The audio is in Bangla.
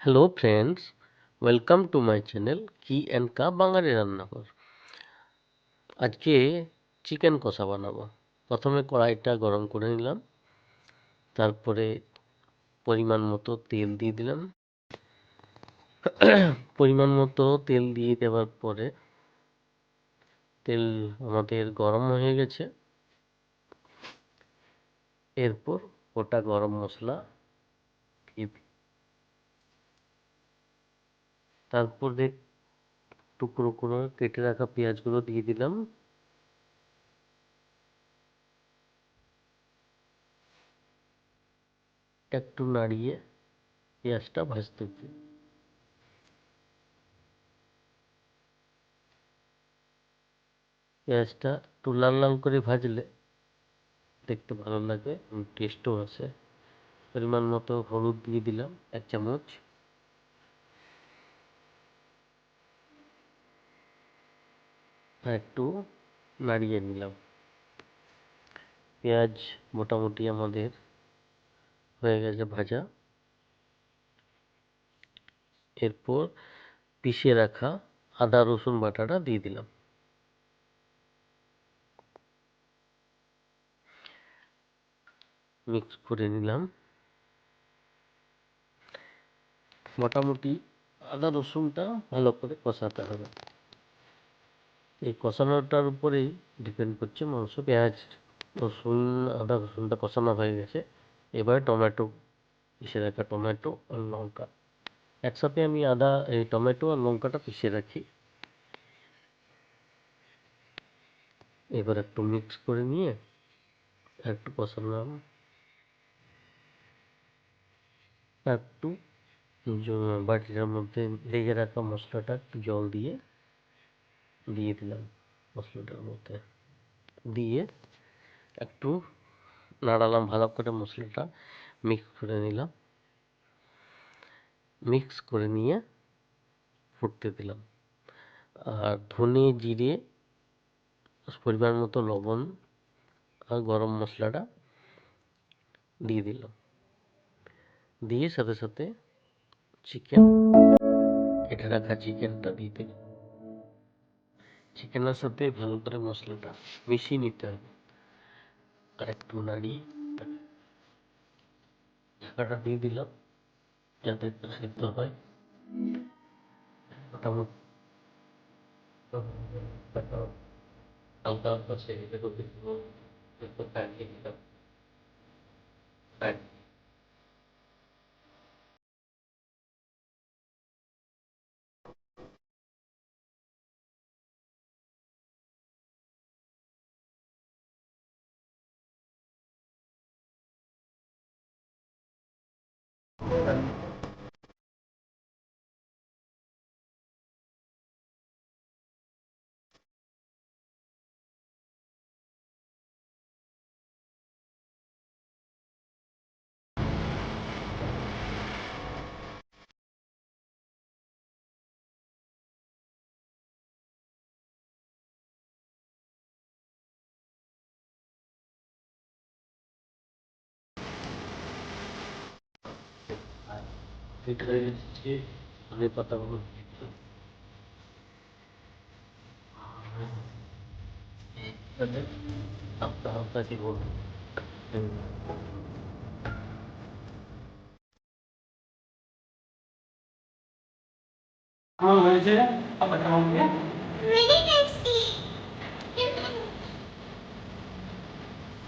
Hello friends welcome to my channel Ki and Ka Bangali Rannaghar আজকে চিকেন কষা বানাবো প্রথমে কড়াইটা গরম করে নিলাম তারপরে পরিমাণ মতো তেল দিয়ে দিলাম পরিমাণ মতো তেল দিয়ে দেওয়ার পরে তেল আমাদের গরম হয়ে গেছে এরপর ওটা গরম মশলা দিয়ে তারপরে টুকরো করে কেটে রাখা পেঁয়াজগুলো দিয়ে দিলাম। একটু নাড়িয়ে পেঁয়াজটা ভাজতে পেঁয়াজটা একটু লাল লাল করে ভাজলে দেখতে ভালো লাগে টেস্টও আসে পরিমাণ মতো হলুদ দিয়ে দিলাম, এক চামচ। একটু নাড়িয়ে নিলাম। পেঁয়াজ মোটামুটি আমাদের হয়ে গেছে ভাজা। এরপর পিষে রাখা আদা, রসুন বাটাটা দিয়ে দিলাম। মিক্স করে নিলাম। মোটামুটি আদা, রসুনটা ভালো করে কষাতে হবে। এই কষানোটার উপরেই ডিপেন্ড করছে মাংস, পেঁয়াজ। রসুন আদা রসুনটা কষানো হয়ে গেছে। এবার টমেটো, পিষে রাখা টমেটো আর লঙ্কা। একসাথে আমি আদা, এই টমেটো আর লঙ্কাটা পিষে রাখি। এবার একটু মিক্স করে নিয়ে একটু কষালাম। একটু বাটিটার মধ্যে লেগে রাখা মশলাটা একটু জল দিয়ে দিয়ে দিলাম মশলাটার মধ্যে। দিয়ে একটু নাড়ালাম, ভালো করে মশলাটা মিক্স করে নিলাম। মিক্স করে নিয়ে ফুটতে দিলাম। আর ধনে জিরে, পরিমাণ মতো লবণ আর গরম মশলাটা দিয়ে দিলাম। দিয়ে সাথে সাথে চিকেন এটা রাখা চিকেনটা দিয়ে দিলাম চিকেনের সাথে ভালো করে মশলাটা মিশিয়ে নিতে হবে। আর একটু নাড়িয়ে ঢাকাটা দিয়ে দিলাম, যাতে একটু সেদ্ধ হয়। মোটামুটি হালকা হালকা river. হিট হয়ে গেছে ধনে পাতাগুলো হালকা হালকা দিব কেমন হয়েছে আপনার কেমন